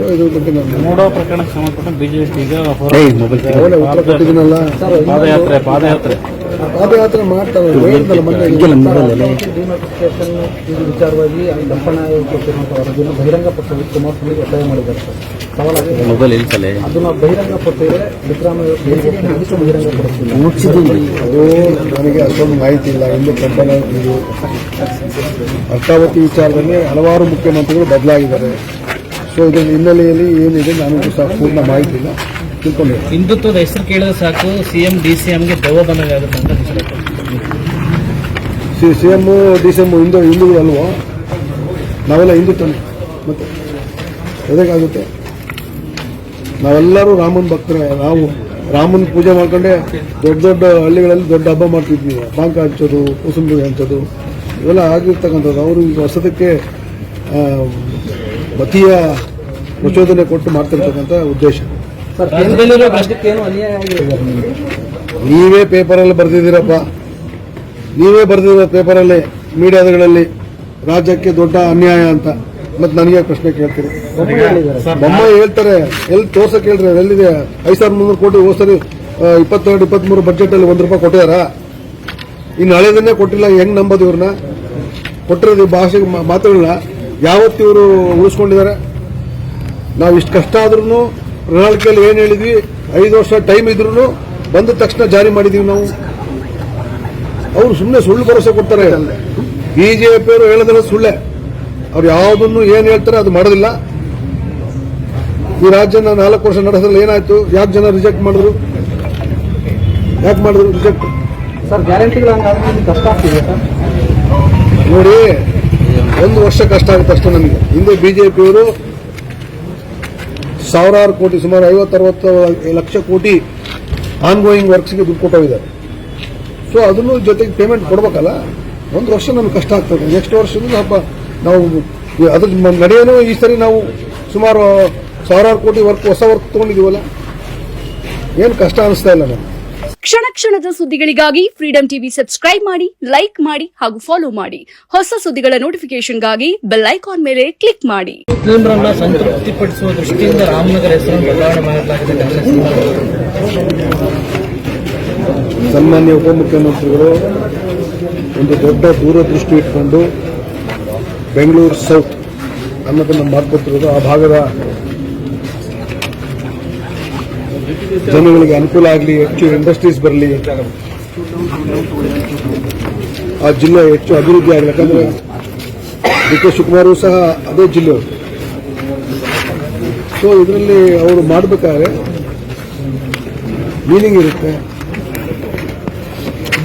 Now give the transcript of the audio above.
So ಇದ್ರ ಬಗ್ಗೆ ನಾನು ಮೂಡೋ ಪ್ರಕರಣಕ್ಕೆ ಸಂಬಂಧಪಟ್ಟ ಬಿಜೆಪಿ ಈಗ ಹೊರ- ಏಯ್, ಮೊಬೈಲ್ ಅವಲೇ ಉತ್ತರ ಕೊಟ್ಟಿದ್ದೀನಲ್ಲ. ಪಾದಯಾತ್ರೆ ಪಾದಯಾತ್ರೆ. ಪಾದಯಾತ್ರೆ. ಮಾಡ್ತಾರೆ. ಹೇಳಿದ್ನಲ್ಲ ಮೊನ್ನೆ ಡಿನೋಟಿಫಿಕೇಶನ್ ಈ ವಿಚಾರವಾಗಿ ದಪ್ಪಣ ಆಯೋಗ ಕೊಟ್ಟಿರುವಂತಹ ವರದಿಯನ್ನು ಬಹಿರಂಗಪಡಿಸಲು ಕುಮಾರಸ್ವಾಮಿ ಒತ್ತಾಯ ಮಾಡಿದ್ದಾರೆ. ಸರ್ ಸವಾಲಾಗಿ ಮೊಬೈಲ್ ಇಲ್ಸಲೆ ಅದನ್ನ ಬಹಿರಂಗ ಪಟ್ಟಿದ್ರೆ ಸಿದ್ದರಾಮಯ್ಯ ಅದಕ್ಕೆ ಬಹಿರಂಗ ಪಡಿಸ್ತಿಲ್ಲ ಅದು ನನಗೆ ಅಷ್ಟೊಂದು ಮಾಹಿತಿ ಇಲ್ಲ. ಇಂದು ಕಂಪನಿ ಇದು ಅರ್ಕಾವತಿ ವಿಚಾರದಲ್ಲಿ ಹಲವಾರು ಮುಖ್ಯಮಂತ್ರಿಗಳು ಬದಲಾಗಿದ್ದಾರೆ. ಸೊ ಇದರ ಹಿನ್ನೆಲೆಯಲ್ಲಿ ಏನಿದೆ ನಾನು ಸಹ ಪೂರ್ಣ ಮಾಹಿತಿ ಇಲ್ಲ ತಿಳ್ಕೊಂಡಿದ್ದೆ ಹಿಂದುತ್ವದ ಹೆಸರು ಕೇಳಿದ್ರೆ ಸಾಕು ಸಿ ಎಂ ಡಿ ಸಿ ಎಂಗೆ ದೆವ್ವ ಬಂದಾಗುತ್ತೆ ಅಂತ. C C M D C M Hindu ಹಿಂದೂಗಳು ಅಲ್ವೋ? ನಾವೆಲ್ಲ ಹಿಂದುತ್ವನೇ. ಮತ್ತೆ ಎದಕ್ಕಾಗುತ್ತೆ? ನಾವೆಲ್ಲರೂ ರಾಮನ ಭಕ್ತರೇ ನಾವು ರಾಮನ ಪೂಜೆ ಮಾಡ್ಕೊಂಡೆ ದೊಡ್ಡ ದೊಡ್ಡ ಹಳ್ಳಿಗಳಲ್ಲಿ ದೊಡ್ಡ ಹಬ್ಬ ಮಾಡ್ತಿದ್ವಿ. ಬಾಂಕ ಹಂಚೋದು ಕುಸುಂಬಿ ಹಂಚೋದು ಇವೆಲ್ಲ ಆಗಿರ್ತಕ್ಕಂಥದ್ದು. ಅವರು ಈಗ ಹೊಸದಕ್ಕೆ ಮತೀಯ ಪ್ರಚೋದನೆ ಕೊಟ್ಟು ಮಾಡ್ತಿರ್ತಕ್ಕಂಥ ಉದ್ದೇಶ. ನೀವೇ ಪೇಪರಲ್ಲಿ ಬರೆದಿದ್ದೀರಪ್ಪ. ನೀವೇ ಬರೆದಿರೋ ಪೇಪರಲ್ಲಿ ಮೀಡಿಯಾಗಳಲ್ಲಿ ರಾಜ್ಯಕ್ಕೆ ದೊಡ್ಡ ಅನ್ಯಾಯ ಅಂತ. ಮತ್ತೆ ನನಗೆ ಪ್ರಶ್ನೆ ಕೇಳ್ತೀರಿ. ಬೊಮ್ಮ ಹೇಳ್ತಾರೆ ಎಲ್ಲಿ ತೋರ್ಸಕ್ ಹೇಳ್ರಿ ಎಲ್ಲಿದೆ? ಐದು ಸಾವಿರದ ಮುನ್ನೂರು ಕೋಟಿ ಹೋದ್ಸರಿ ಇಪ್ಪತ್ತೆರಡು ಇಪ್ಪತ್ಮೂರು ಬಜೆಟ್ ಅಲ್ಲಿ ಒಂದು ರೂಪಾಯಿ ಕೊಟ್ಟಾರ ಇನ್ನು ಹಳೇದನ್ನೇ ಕೊಟ್ಟಿಲ್ಲ ಹೆಂಗ್ ನಂಬೋದು ಇವ್ರನ್ನ? ಕೊಟ್ಟಿರೋದು ಈ ಭಾಷೆ ಮಾ- ಮಾತುಗಳನ್ನ ಯಾವತ್ತು ಇವರು ಉಳಿಸ್ಕೊಂಡಿದ್ದಾರೆ? ನಾವು ಇಷ್ಟು ಕಷ್ಟ ಆದ್ರೂ ಪ್ರಣಾಳಿಕೆಯಲ್ಲಿ ಏನು ಹೇಳಿದ್ವಿ? ಐದು ವರ್ಷ ಟೈಮ್ ಇದ್ರೂ ಬಂದ ತಕ್ಷಣ ಜಾರಿ ಮಾಡಿದೀವಿ ನಾವು. ಅವರು ಸುಮ್ಮನೆ ಸುಳ್ಳು ಭರವಸೆ ಕೊಡ್ತಾರೆ. ಬಿಜೆಪಿ ಅವರು ಹೇಳೋದೆಲ್ಲ ಸುಳ್ಳೆ. ಅವ್ರು ಯಾವುದನ್ನು ಏನು ಹೇಳ್ತಾರೆ ಅದು ಮಾಡೋದಿಲ್ಲ. ಈ ರಾಜ್ಯನ ನಾಲ್ಕು ವರ್ಷ ನಡೆಸಿದ್ರೆ ಏನಾಯ್ತು? ಯಾಕೆ ಜನ ರಿಜೆಕ್ಟ್ ಮಾಡಿದ್ರು? ಯಾಕೆ ಮಾಡಿದ್ರು ರಿಜೆಕ್ಟ್ ಸರ್ ಗ್ಯಾರಂಟಿಗಳು ನೋಡಿ ಒಂದು ವರ್ಷ ಕಷ್ಟ ಆಗುತ್ತೆ ಅಷ್ಟೇ ನಮಗೆ. ಹಿಂದೆ ಬಿಜೆಪಿಯವರು ಸಾವಿರಾರು ಕೋಟಿ, ಸುಮಾರು ಐವತ್ತರವತ್ತು ಲಕ್ಷ ಕೋಟಿ ಆನ್ಗೋಯಿಂಗ್ ವರ್ಕ್ಸ್ಗೆ ದುಡ್ಡು ಕೊಟ್ಟೋಗಿದ್ದಾರೆ. ಸೊ ಅದನ್ನು ಜೊತೆಗೆ ಪೇಮೆಂಟ್ ಕೊಡಬೇಕಲ್ಲ? ಒಂದು ವರ್ಷ ನಮ್ಗೆ ಕಷ್ಟ ಆಗ್ತದೆ ನೆಕ್ಸ್ಟ್ ವರ್ಷದ ಹಬ್ಬ ನಾವು ಅದ್ರ ನಡೆಯೋನು ಈ ಸರಿ ನಾವು ಸುಮಾರು ಸಾವಿರಾರು ಕೋಟಿ ವರ್ಕ್ ಹೊಸ ವರ್ಕ್ ತೊಗೊಂಡಿದ್ದೀವಲ್ಲ? ಏನು ಕಷ್ಟ ಅನಿಸ್ತಾ ಇಲ್ಲ ನಮ್ಗೆ. ಕ್ಷಣ ಕ್ಷಣದ ಸುದ್ದಿಗಳಿಗಾಗಿ ಫ್ರೀಡಂ ಟಿವಿ ಸಬ್ಸ್ಕ್ರೈಬ್ ಮಾಡಿ ಲೈಕ್ ಮಾಡಿ ಹಾಗೂ ಫಾಲೋ ಮಾಡಿ. ಹೊಸ ಸುದ್ದಿಗಳ ನೋಟಿಫಿಕೇಶನ್ಗಾಗಿ ಬೆಲ್ ಐಕಾನ್ ಮೇಲೆ ಕ್ಲಿಕ್ ಮಾಡಿ. ಮುಸ್ಲಿಮರನ್ನ ಸಂತೃಪ್ತಿಪಡಿಸುವ ದೃಷ್ಟಿಯಿಂದ ರಾಮನಗರ ಹೆಸರನ್ನು ಬದಲಾವಣೆ ಮಾಡಲಾಗಿದೆ ಕಾಂಗ್ರೆಸ್ ಸನ್ಮಾನ್ಯ ಉಪಮುಖ್ಯಮಂತ್ರಿಗಳು ಒಂದು ದೊಡ್ಡ ದೂರದೃಷ್ಟಿ ಇಟ್ಕೊಂಡು ಬೆಂಗಳೂರು ಸೌತ್ ಅನ್ನೋದನ್ನು ಮಾಡ್ಕೊತಿರೋದು ಆ ಭಾಗದ ಜನಗಳಿಗೆ ಅನುಕೂಲ ಆಗಲಿ, ಹೆಚ್ಚು ಇಂಡಸ್ಟ್ರೀಸ್ ಬರಲಿ, ಆ ಜಿಲ್ಲೆ ಹೆಚ್ಚು ಅಭಿವೃದ್ಧಿ ಆಗಲಿ. ಯಾಕಂದ್ರೆ ಡಿ ಕೆ ಶಿವಕುಮಾರು ಸಹ ಅದೇ ಜಿಲ್ಲೆ. ಸೊ ಇದರಲ್ಲಿ ಅವರು ಮಾಡಬೇಕಾದ್ರೆ ಮೀನಿಂಗ್ ಇರುತ್ತೆ.